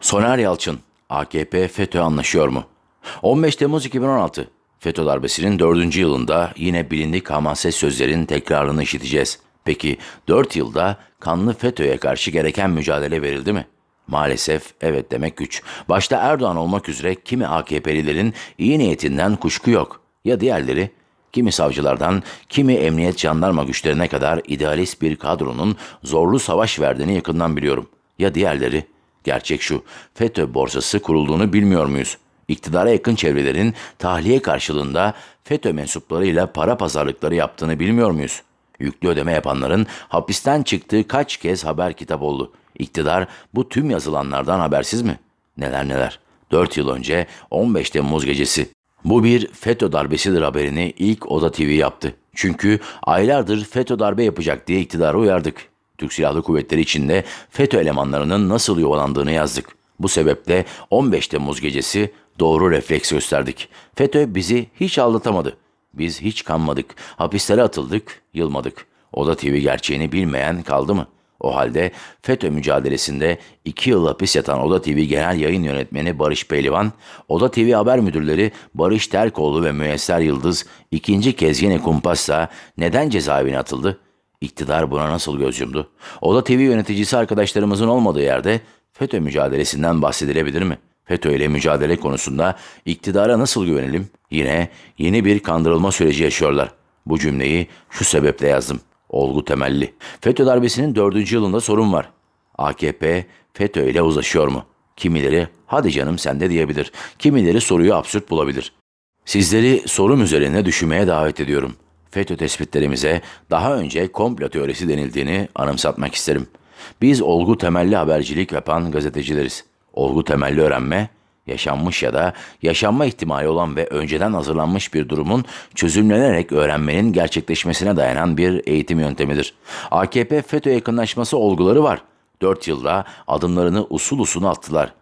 Soner Yalçın, AKP FETÖ anlaşıyor mu? 15 Temmuz 2016, FETÖ darbesinin 4. yılında yine bilindik hamaset sözlerin tekrarını işiteceğiz. Peki 4 yılda kanlı FETÖ'ye karşı gereken mücadele verildi mi? Maalesef evet demek güç. Başta Erdoğan olmak üzere kimi AKP'lilerin iyi niyetinden kuşku yok. Ya diğerleri? Kimi savcılardan, kimi emniyet jandarma güçlerine kadar idealist bir kadronun zorlu savaş verdiğini yakından biliyorum. Ya diğerleri? Gerçek şu, FETÖ borsası kurulduğunu bilmiyor muyuz? İktidara yakın çevrelerin tahliye karşılığında FETÖ mensuplarıyla para pazarlıkları yaptığını bilmiyor muyuz? Yüklü ödeme yapanların hapisten çıktığı kaç kez haber kitap oldu. İktidar bu tüm yazılanlardan habersiz mi? Neler neler. 4 yıl önce 15 Temmuz gecesi. Bu bir FETÖ darbesidir haberini ilk Oda TV yaptı. Çünkü aylardır FETÖ darbe yapacak diye iktidara uyardık. Türk Silahlı Kuvvetleri içinde FETÖ elemanlarının nasıl yuvalandığını yazdık. Bu sebeple 15 Temmuz gecesi doğru refleks gösterdik. FETÖ bizi hiç aldatamadı. Biz hiç kanmadık, hapislere atıldık, yılmadık. Oda TV gerçeğini bilmeyen kaldı mı? O halde FETÖ mücadelesinde iki yıl hapis yatan Oda TV Genel Yayın Yönetmeni Barış Pehlivan, Oda TV Haber Müdürleri Barış Terkoğlu ve Müyesser Yıldız ikinci kez yine kumpasla neden cezaevine atıldı? İktidar buna nasıl göz yumdu? Oda TV yöneticisi arkadaşlarımızın olmadığı yerde FETÖ mücadelesinden bahsedilebilir mi? FETÖ ile mücadele konusunda iktidara nasıl güvenelim? Yine yeni bir kandırılma süreci yaşıyorlar. Bu cümleyi şu sebeple yazdım. Olgu temelli. FETÖ darbesinin dördüncü yılında sorun var. AKP FETÖ ile uzlaşıyor mu? Kimileri hadi canım sende diyebilir. Kimileri soruyu absürt bulabilir. Sizleri sorum üzerine düşünmeye davet ediyorum. FETÖ tespitlerimize daha önce komplo teorisi denildiğini anımsatmak isterim. Biz olgu temelli habercilik yapan gazetecileriz. Olgu temelli öğrenme, yaşanmış ya da yaşanma ihtimali olan ve önceden hazırlanmış bir durumun çözümlenerek öğrenmenin gerçekleşmesine dayanan bir eğitim yöntemidir. AKP FETÖ yakınlaşması olguları var. 4 yılda adımlarını usul usul attılar.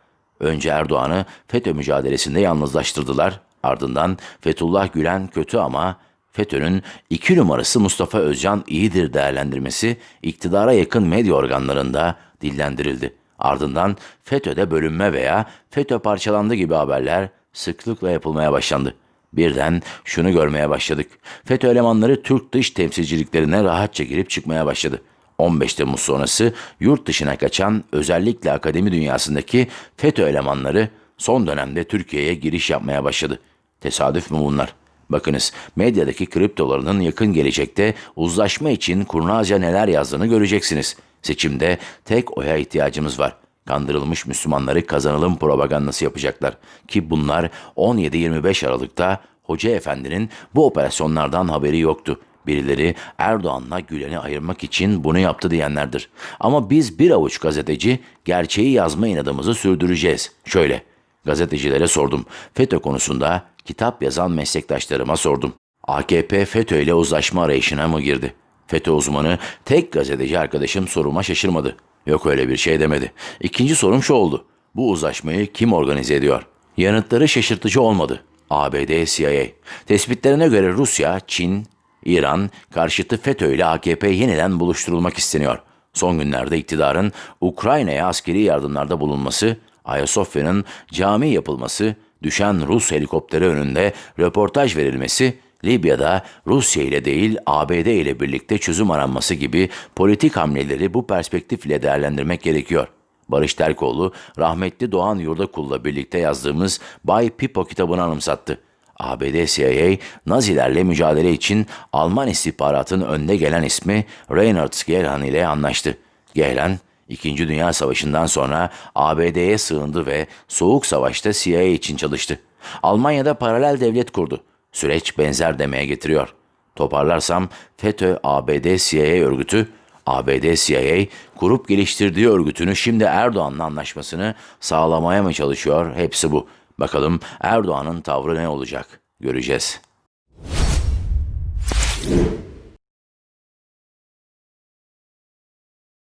Önce Erdoğan'ı FETÖ mücadelesinde yalnızlaştırdılar. Ardından Fethullah Gülen kötü ama FETÖ'nün iki numarası Mustafa Özcan iyidir değerlendirmesi iktidara yakın medya organlarında dillendirildi. Ardından FETÖ'de bölünme veya FETÖ parçalandı gibi haberler sıklıkla yapılmaya başlandı. Birden şunu görmeye başladık. FETÖ elemanları Türk dış temsilciliklerine rahatça girip çıkmaya başladı. 15 Temmuz sonrası yurt dışına kaçan özellikle akademi dünyasındaki FETÖ elemanları son dönemde Türkiye'ye giriş yapmaya başladı. Tesadüf mü bunlar? Bakınız medyadaki kriptolarının yakın gelecekte uzlaşma için kurnazca neler yazdığını göreceksiniz. Seçimde tek oya ihtiyacımız var. Kandırılmış Müslümanları kazanalım propagandası yapacaklar. Ki bunlar 17-25 Aralık'ta Hoca Efendi'nin bu operasyonlardan haberi yoktu. Birileri Erdoğan'la Gülen'i ayırmak için bunu yaptı diyenlerdir. Ama biz bir avuç gazeteci gerçeği yazma inadımızı sürdüreceğiz. Şöyle, gazetecilere sordum. FETÖ konusunda kitap yazan meslektaşlarıma sordum. AKP FETÖ ile uzlaşma arayışına mı girdi? FETÖ uzmanı tek gazeteci arkadaşım soruma şaşırmadı. Yok öyle bir şey demedi. İkinci sorum şu oldu. Bu uzlaşmayı kim organize ediyor? Yanıtları şaşırtıcı olmadı. ABD CIA. Tespitlerine göre Rusya, Çin, İran karşıtı FETÖ ile AKP yeniden buluşturulmak isteniyor. Son günlerde iktidarın Ukrayna'ya askeri yardımlarda bulunması, Ayasofya'nın cami yapılması, düşen Rus helikopteri önünde röportaj verilmesi, Libya'da Rusya ile değil ABD ile birlikte çözüm aranması gibi politik hamleleri bu perspektifle değerlendirmek gerekiyor. Barış Terkoğlu, rahmetli Doğan Yurdakul'la birlikte yazdığımız Bay Pipo kitabını anımsattı. ABD CIA, Nazilerle mücadele için Alman istihbaratın önde gelen ismi Reinhard Gehlen ile anlaştı. Gehlen, İkinci Dünya Savaşı'ndan sonra ABD'ye sığındı ve Soğuk Savaş'ta CIA için çalıştı. Almanya'da paralel devlet kurdu. Süreç benzer demeye getiriyor. Toparlarsam FETÖ ABD CIA örgütü, ABD CIA kurup geliştirdiği örgütünü şimdi Erdoğan'la anlaşmasını sağlamaya mı çalışıyor? Hepsi bu. Bakalım Erdoğan'ın tavrı ne olacak? Göreceğiz.